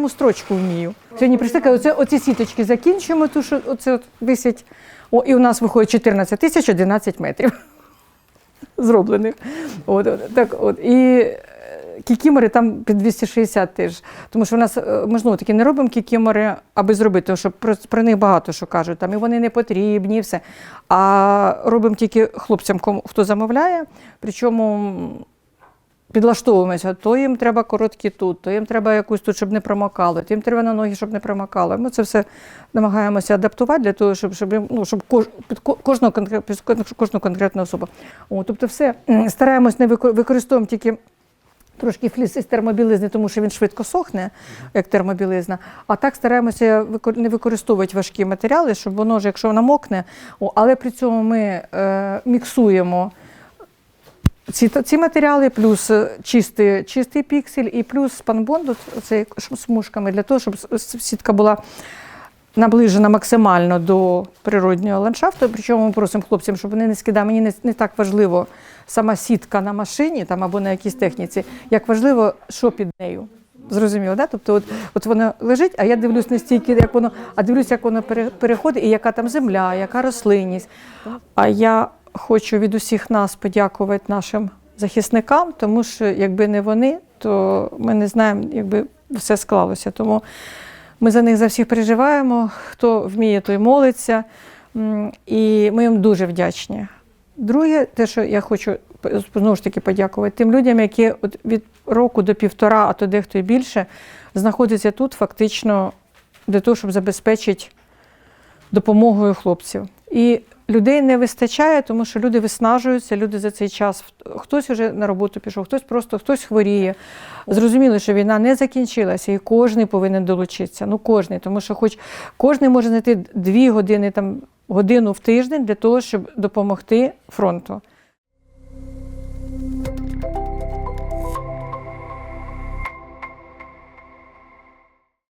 пряму строчку вмію. Сьогодні прийшли, кажу, оце, оці сіточки закінчуємо, ту, що оце от висять. О, і у нас виходить 14 тисяч 11 метрів зроблених. От, от, так, от. І е, кікімори там під 260 теж. Тому що в нас е, знову таки не робимо кікімори, аби зробити, тому що про, про них багато що кажуть, там і вони не потрібні, все. А робимо тільки хлопцям, кому- хто замовляє. Причому підлаштовуємося, то їм треба короткі тут, то їм треба якусь тут, щоб не промокало, то їм треба на ноги, щоб не промокало. Ми це все намагаємося адаптувати для того, щоб, щоб, ну, щоб кож, під ко- кожного конкрет, під кожну конкретну особу. О, тобто все стараємось не викор- використовуємо тільки. Трошки фліс із термобілизни, тому що він швидко сохне, як термобілизна. А так стараємося не використовувати важкі матеріали, щоб воно ж, якщо намокне, але при цьому ми е, міксуємо ці, ці матеріали, плюс е, чистий, чистий піксель і плюс спанбонд, смужками, для того, щоб сітка була наближена максимально до природнього ландшафту. Причому ми просимо хлопцям, щоб вони не скидали. Мені не, не так важливо сама сітка на машині там, або на якійсь техніці, як важливо, що під нею. Зрозуміло, да? Тобто, от, от воно лежить, а я дивлюсь не стільки, як воно, а дивлюсь, як воно переходить, і яка там земля, яка рослинність. А я хочу від усіх нас подякувати нашим захисникам, тому що якби не вони, то ми не знаємо, якби все склалося. Тому ми за них за всіх переживаємо. Хто вміє, той молиться. І ми їм дуже вдячні. Друге, те, що я хочу знову ж таки подякувати тим людям, які від року до півтора, а то дехто і більше, знаходяться тут фактично для того, щоб забезпечити допомогою хлопців. І людей не вистачає, тому що люди виснажуються, люди за цей час. Хтось вже на роботу пішов, хтось просто хтось хворіє. Зрозуміло, що війна не закінчилася, і кожен повинен долучитися. Ну, кожний, тому що хоч кожен може знайти дві години там. Годину в тиждень для того, щоб допомогти фронту.